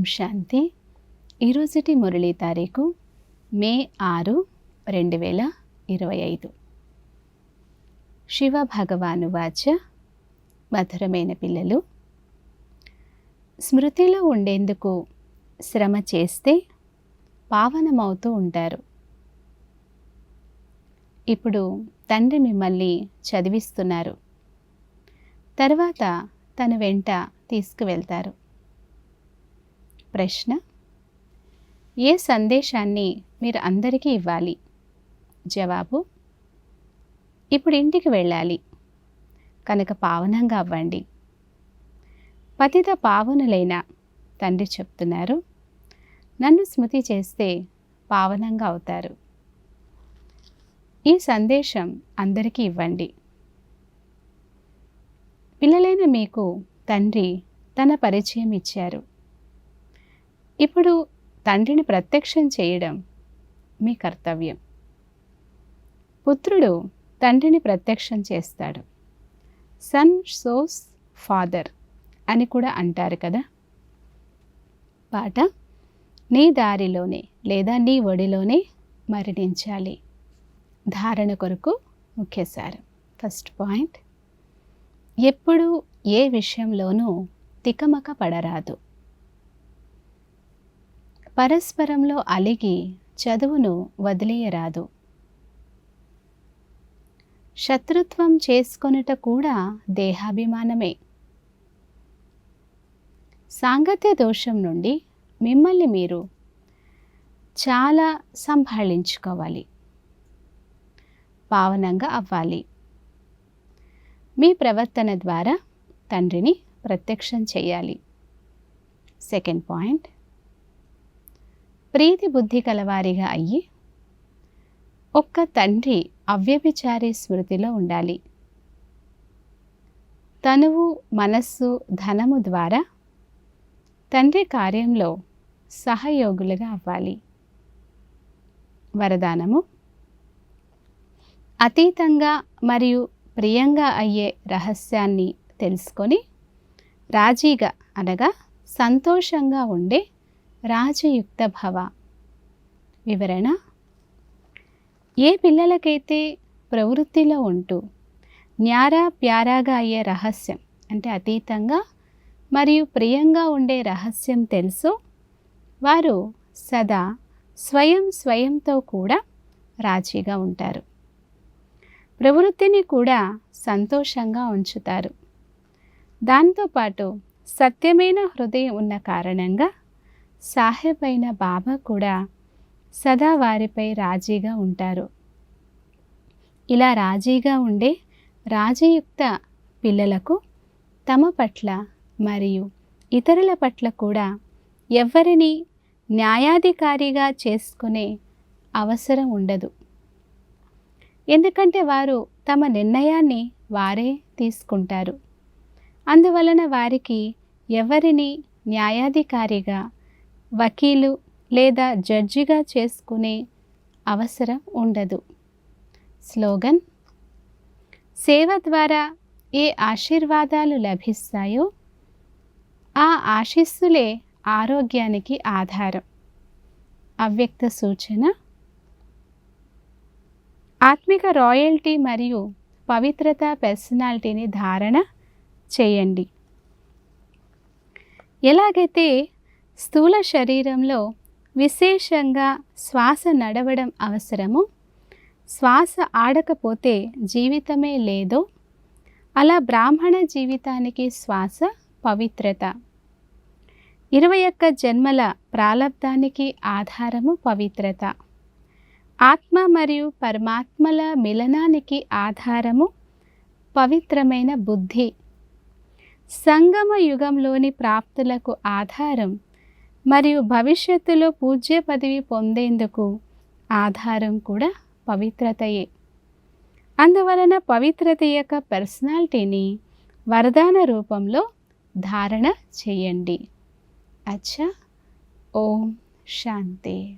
ఓం శాంతి. ఈరోజుటి మురళీ తారీఖు మే ఆరు రెండు వేల ఇరవై ఐదు. శివ భగవాను వాచ మధురమైన పిల్లలు. స్మృతిలో ఉండేందుకు శ్రమ చేస్తే పావనమవుతూ ఉంటారు. ఇప్పుడు తండ్రి మిమ్మల్ని చదివిస్తున్నారు. తర్వాత తన వెంట తీసుకువెళ్తారు. ప్రశ్న. ఏ సందేశాన్ని మీరు అందరికీ ఇవ్వాలి? జవాబు ఇప్పుడు ఇంటికి వెళ్ళాలి. కనుక పావనంగా అవ్వండి. పతిత పావనులైన తండ్రి చెప్తున్నారు నన్ను స్మృతి చేస్తే పావనంగా అవుతారు. ఈ సందేశం అందరికీ ఇవ్వండి. పిల్లలైన మీకు తండ్రి తన పరిచయం ఇచ్చారు. ఇప్పుడు తండ్రిని ప్రత్యక్షం చేయడం మీ కర్తవ్యం. పుత్రుడు తండ్రిని ప్రత్యక్షం చేస్తాడు. సన్ సోస్ ఫాదర్ అని కూడా అంటారు కదా. పాట నీ దారిలోనే లేదా నీ ఒడిలోనే మరణించాలి. ధారణ కొరకు ముఖ్యసారం ఫస్ట్ పాయింట్ ఎప్పుడు ఏ విషయంలోనూ తికమక పడరాదు. పరస్పరంలో అలిగి చదువును వదిలేయరాదు. శత్రుత్వం చేసుకొనుట కూడా దేహాభిమానమే. సాంగత్య దోషం నుండి మిమ్మల్ని మీరు చాలా సంభాళించుకోవాలి. పావనంగా అవ్వాలి. మీ ప్రవర్తన ద్వారా తండ్రిని ప్రత్యక్షం చేయాలి. Second point. ప్రీతి బుద్ధి కలవారిగా అయ్యి ఒక్క తండ్రి అవ్యభిచారి స్మృతిలో ఉండాలి. తనువు మనస్సు ధనము ద్వారా తండ్రి కార్యంలో సహయోగులుగా అవ్వాలి. వరదానము అతీతంగా మరియు ప్రియంగా అయ్యే రహస్యాన్ని తెలుసుకొని రాజీగా అనగా సంతోషంగా ఉండే రాజయుక్త భవ. వివరణ? ఏ పిల్లలకైతే ప్రవృత్తిలో ఉంటూ న్యారా ప్యారాగా అయ్యే రహస్యం అంటే అతీతంగా మరియు ప్రియంగా ఉండే రహస్యం తెలుసు వారు సదా స్వయం స్వయంతో కూడా రాజీగా ఉంటారు. ప్రవృత్తిని కూడా సంతోషంగా ఉంచుతారు. దాంతోపాటు సత్యమైన హృదయం ఉన్న కారణంగా సాహెబ్ అయిన బాబా కూడా సదా వారిపై రాజీగా ఉంటారు. ఇలా రాజీగా ఉండే రాజయుక్త పిల్లలకు తమ పట్ల మరియు ఇతరుల పట్ల కూడా ఎవరిని న్యాయాధికారిగా చేసుకునే అవసరం ఉండదు. ఎందుకంటే వారు తమ నిర్ణయాన్ని వారే తీసుకుంటారు. అందువలన వారికి ఎవరిని న్యాయాధికారిగా వకీలు లేదా జడ్జిగా చేసుకునే అవసరం ఉండదు. స్లోగన్ సేవ ద్వారా ఏ ఆశీర్వాదాలు లభిస్తాయో ఆ ఆశీస్సులే ఆరోగ్యానికి ఆధారం. అవ్యక్త సూచన ఆత్మిక రాయల్టీ మరియు పవిత్రత పర్సనాలిటీని ధారణ చేయండి. ఎలాగైతే స్థూల శరీరంలో విశేషంగా శ్వాస నడవడం అవసరము. శ్వాస ఆడకపోతే జీవితమే లేదో. అలా బ్రాహ్మణ జీవితానికి శ్వాస పవిత్రత. ఇరవై ఒక్క జన్మల ప్రాలబ్ధానికి ఆధారము పవిత్రత. ఆత్మ మరియు పరమాత్మల మిలనానికి ఆధారము పవిత్రమైన బుద్ధి. సంగమ యుగంలోని ప్రాప్తులకు ఆధారం మరియు భవిష్యత్తులో పూజ్య పదవి పొందేందుకు ఆధారం కూడా పవిత్రతయే. అందువలన పవిత్రత యొక్క పర్సనాలిటీని వరదాన రూపంలో ధారణ చేయండి. అచ్చా ఓం శాంతి.